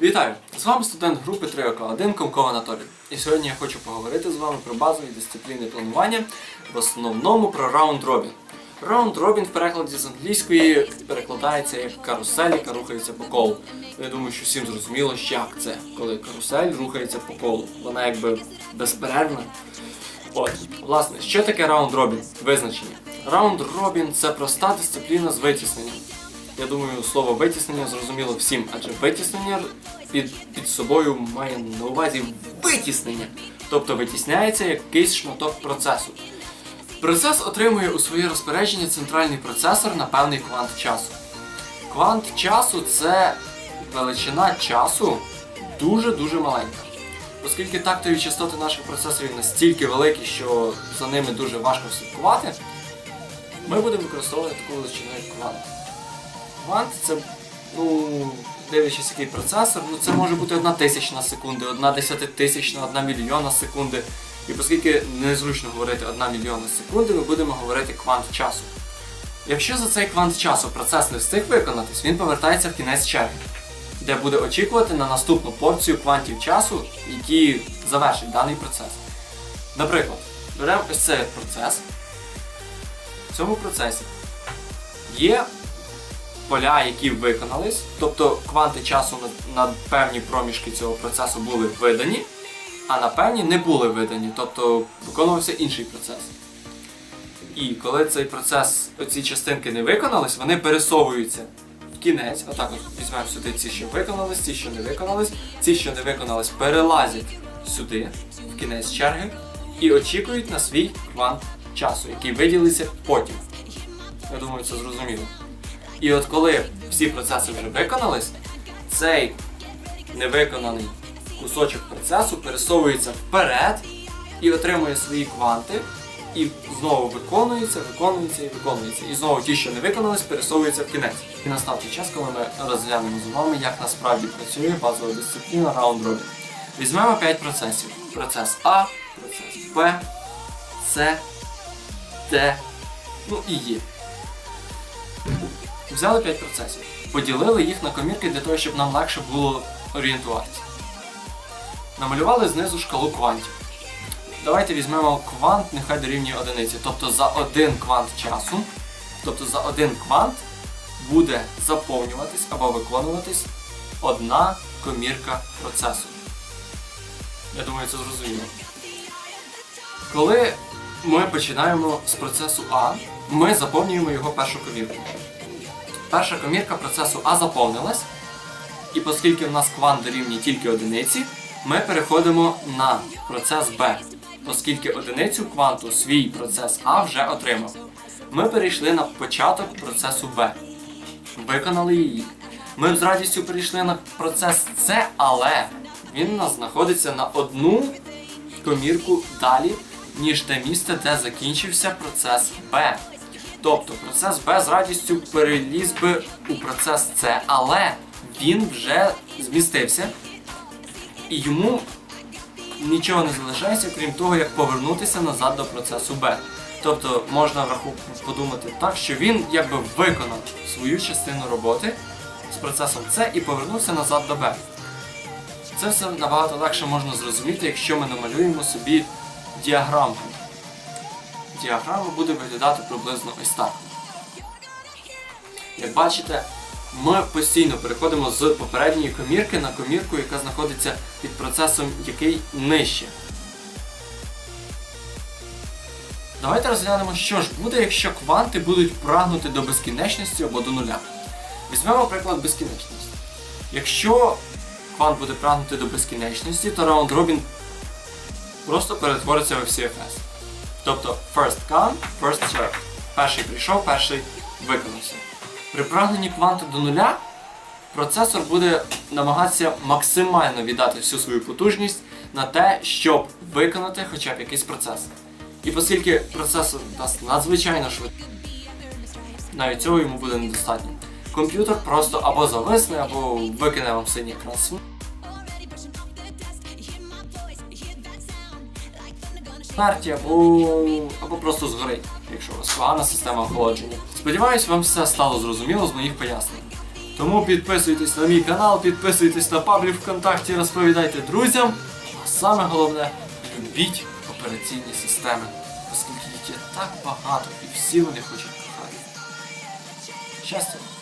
Вітаю! З вами студент групи 3ОК1 Комков Анатолій. І сьогодні я хочу поговорити з вами про базові дисципліни планування, в основному про раунд робін. Раунд робін в перекладі з англійської перекладається як карусель, яка рухається по колу. Я думаю, що всім зрозуміло, як це, коли карусель рухається по колу. Вона якби безперервна. От, власне, що таке раунд робін? Визначення. Раунд робін це проста дисципліна з витісненням. Я думаю, слово витіснення зрозуміло всім, адже витіснення під, під собою має на увазі витіснення. Тобто витісняється якийсь шматок процесу. Процес отримує у своє розпорядження центральний процесор на певний квант часу. Квант часу це величина часу дуже-дуже маленька. Оскільки тактові частоти наших процесорів настільки великі, що за ними дуже важко слідкувати, ми будемо використовувати таку величину як квант. Квант це, ну, дивлячись який процесор, ну це може бути одна тисячна секунди, одна десятитисячна, одна мільйона секунди. І оскільки незручно говорити одна мільйона секунди, ми будемо говорити квант часу. Якщо за цей квант часу процес не встиг виконатись, він повертається в кінець черги, де буде очікувати на наступну порцію квантів часу, які завершать даний процес. Наприклад, беремо ось цей процес. В цьому процесі є поля, які виконались, тобто кванти часу на, на певні проміжки цього процесу були видані, а на певні не були видані, тобто виконувався інший процес. І коли цей процес, оці частинки не виконались, вони пересовуються в кінець. Отак от візьмемо сюди ці, що виконались, ці, що не виконались, ці, що не виконались, перелазять сюди, в кінець черги, і очікують на свій квант часу, який виділиться потім. Я думаю, це зрозуміло. І от коли всі процеси вже виконались, цей невиконаний кусочок процесу пересовується вперед і отримує свої кванти, і знову виконується, виконується і виконується. І знову ті, що не виконались, пересовуються в кінець. І настав той час, коли ми розглянемо з вами, як насправді працює базова дисципліна Robin. Візьмемо 5 процесів. Процес А, процес Б, С, Д, ну і Є. Взяли 5 процесів, поділили їх на комірки для того, щоб нам легше було орієнтуватися. Намалювали знизу шкалу квантів. Давайте візьмемо квант, нехай дорівнює одиниці. Тобто за один квант часу, тобто за один квант буде заповнюватись або виконуватись одна комірка процесу. Я думаю, це зрозуміло. Коли ми починаємо з процесу А, ми заповнюємо його першу комірку. Перша комірка процесу А заповнилась, і оскільки в нас квант дорівнює тільки одиниці, ми переходимо на процес Б, оскільки одиницю кванту свій процес А вже отримав. Ми перейшли на початок процесу Б. Виконали її. Ми з радістю перейшли на процес С, але він у нас знаходиться на одну комірку далі, ніж те місце, де закінчився процес Б. Тобто процес Б з радістю переліз би у процес С, але він вже змістився і йому нічого не залишається, крім того, як повернутися назад до процесу Б. Тобто можна подумати так, що він якби виконав свою частину роботи з процесом С і повернувся назад до Б. Це все набагато легше можна зрозуміти, якщо ми намалюємо собі діаграмку. Діаграма буде виглядати приблизно ось так. Як бачите, ми постійно переходимо з попередньої комірки на комірку, яка знаходиться під процесом, який нижче. Давайте розглянемо, що ж буде, якщо кванти будуть прагнути до безкінечності або до нуля. Візьмемо приклад безкінечності. Якщо квант буде прагнути до безкінечності, то раунд робін просто перетвориться в CFS. Тобто first come, first served. Перший прийшов, перший виконався. При прагненні кванту до нуля процесор буде намагатися максимально віддати всю свою потужність на те, щоб виконати хоча б якийсь процес. І оскільки процесор дасть надзвичайно швидко, навіть цього йому буде недостатньо. Комп'ютер просто або зависне, або викине вам синій екран смерті, або, або просто згорить, якщо у вас погана система охолодження. Сподіваюсь, вам все стало зрозуміло з моїх пояснень. Тому підписуйтесь на мій канал, підписуйтесь на паблік ВКонтакті, розповідайте друзям. А саме головне, любіть операційні системи, оскільки їх є так багато і всі вони хочуть кохати. Щастя!